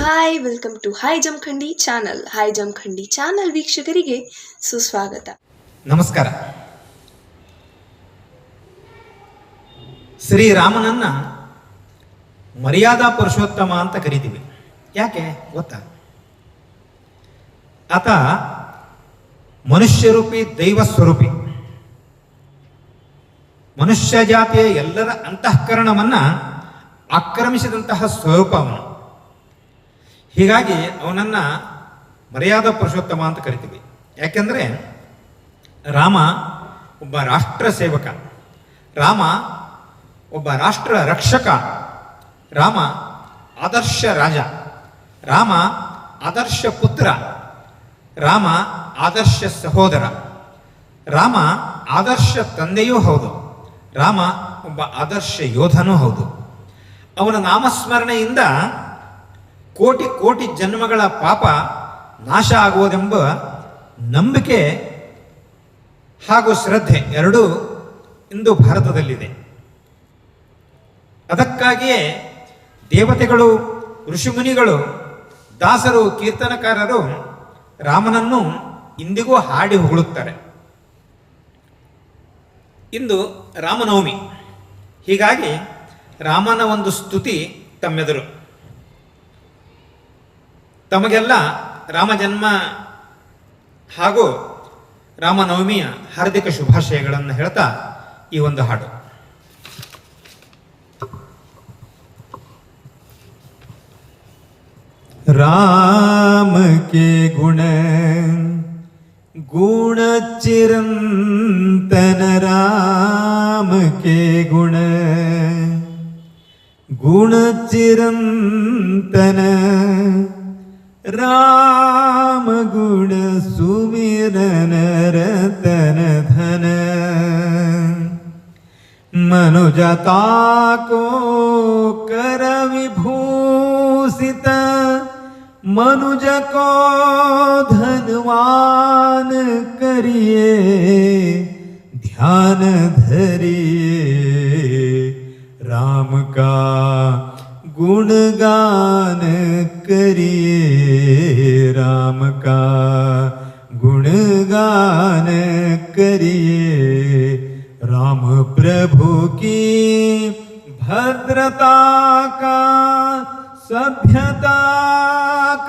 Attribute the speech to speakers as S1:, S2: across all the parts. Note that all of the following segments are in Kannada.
S1: Hi welcome to hi Jamakhandi channel hi Jamakhandi channel ವೀಕ್ಷಕರಿಗೆ ಸುಸ್ವಾಗತ.
S2: ನಮಸ್ಕಾರ. ಶ್ರೀರಾಮನನ್ನ ಮರ್ಯಾದಾ ಪುರುಷೋತ್ತಮ ಅಂತ ಕರಿತೀವಿ. ಯಾಕೆ? ಗೊತ್ತಾ? ಆತ ಮನುಷ್ಯರೂಪಿ ದೈವ ಸ್ವರೂಪಿ ಮನುಷ್ಯ ಜಾತಿಯ ಎಲ್ಲರ ಅಂತಃಕರಣವನ್ನ ಆಕ್ರಮಿಸಿದಂತಹ ಸ್ವರೂಪ ಅವನು. ಹೀಗಾಗಿ ಅವನನ್ನ ಮರ್ಯಾದ ಪುರುಷೋತ್ತಮ ಅಂತ ಕರಿತೀವಿ. ಯಾಕೆಂದ್ರೆ ರಾಮ ಒಬ್ಬ ರಾಷ್ಟ್ರ ಸೇವಕ. ರಾಮ ಒಬ್ಬ ರಾಷ್ಟ್ರ ರಕ್ಷಕ. ರಾಮ ಆದರ್ಶ ರಾಜ. ರಾಮ ಆದರ್ಶ ಪುತ್ರ. ರಾಮ ಆದರ್ಶ ಸಹೋದರ. ರಾಮ ಆದರ್ಶ ತಂದೆಯೂ ಹೌದು. ರಾಮ ಒಬ್ಬ ಆದರ್ಶ ಯೋಧನೂ ಹೌದು. ಅವನ ನಾಮಸ್ಮರಣೆಯಿಂದ ಕೋಟಿ ಕೋಟಿ ಜನ್ಮಗಳ ಪಾಪ ನಾಶ ಆಗುವುದೆಂಬ ನಂಬಿಕೆ ಹಾಗೂ ಶ್ರದ್ಧೆ ಎರಡೂ ಇಂದು ಭಾರತದಲ್ಲಿದೆ. ಅದಕ್ಕಾಗಿಯೇ ದೇವತೆಗಳು, ಋಷಿಮುನಿಗಳು, ದಾಸರು, ಕೀರ್ತನಕಾರರು ರಾಮನನ್ನು ಇಂದಿಗೂ ಹಾಡಿ ಹೊಗಳುತ್ತಾರೆ. ಇಂದು ರಾಮನವಮಿ. ಹೀಗಾಗಿ ರಾಮನ ಒಂದು ಸ್ತುತಿ ತಮ್ಮೆದುರು. ತಮಗೆಲ್ಲ ರಾಮ ಜನ್ಮ ಹಾಗೂ ರಾಮನವಮಿಯ ಹಾರ್ದಿಕ ಶುಭಾಶಯಗಳನ್ನು ಹೇಳ್ತಾ ಈ ಒಂದು ಹಾಡು राम के गुण गुण चिरंतन राम के गुण गुण चिरंतन राम गुण सुमिरन रतन धन मनुजता को कर विभूषित मनुज को धनवान करिए ध्यान धरिए राम का गुणगान करिए राम का गुणगान करिए। राम प्रभु की भद्रता का, सभ्यता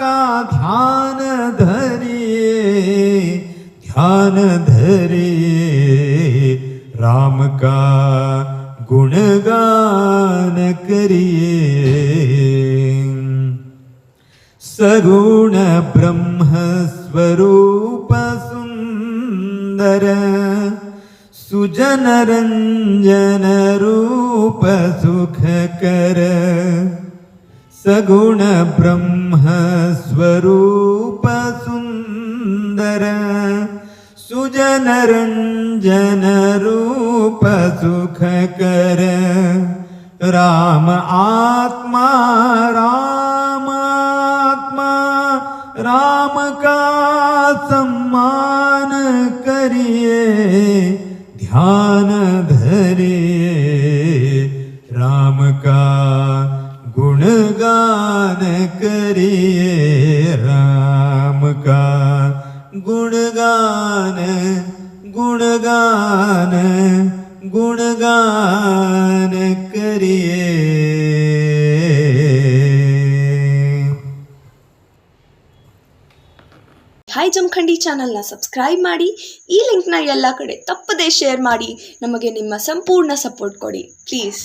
S2: का ध्यान धरिए ध्यान धरिए। राम का गुणगान करिए। सगुण ब्रह्म स्वरूप सुंदर सुजन रूप सुख कर सगुण ब्रह्म स्वरूप सुंदर सगुणब्रह्मस्वरूपसुन्दर रूप सुख कर राम आत्मा, राम सम्मान करिए ध्यान धरिए। राम का गुणगान करिए राम का गुणगान गुणगान गुणगान करिए।
S1: ಜಮಖಂಡಿ ಚಾನಲ್ನ ಸಬ್ಸ್ಕ್ರೈಬ್ ಮಾಡಿ, ಈ ಲಿಂಕ್ನ ಎಲ್ಲ ಕಡೆ ತಪ್ಪದೇ ಶೇರ್ ಮಾಡಿ, ನಮಗೆ ನಿಮ್ಮ ಸಂಪೂರ್ಣ ಸಪೋರ್ಟ್ ಕೊಡಿ, ಪ್ಲೀಸ್.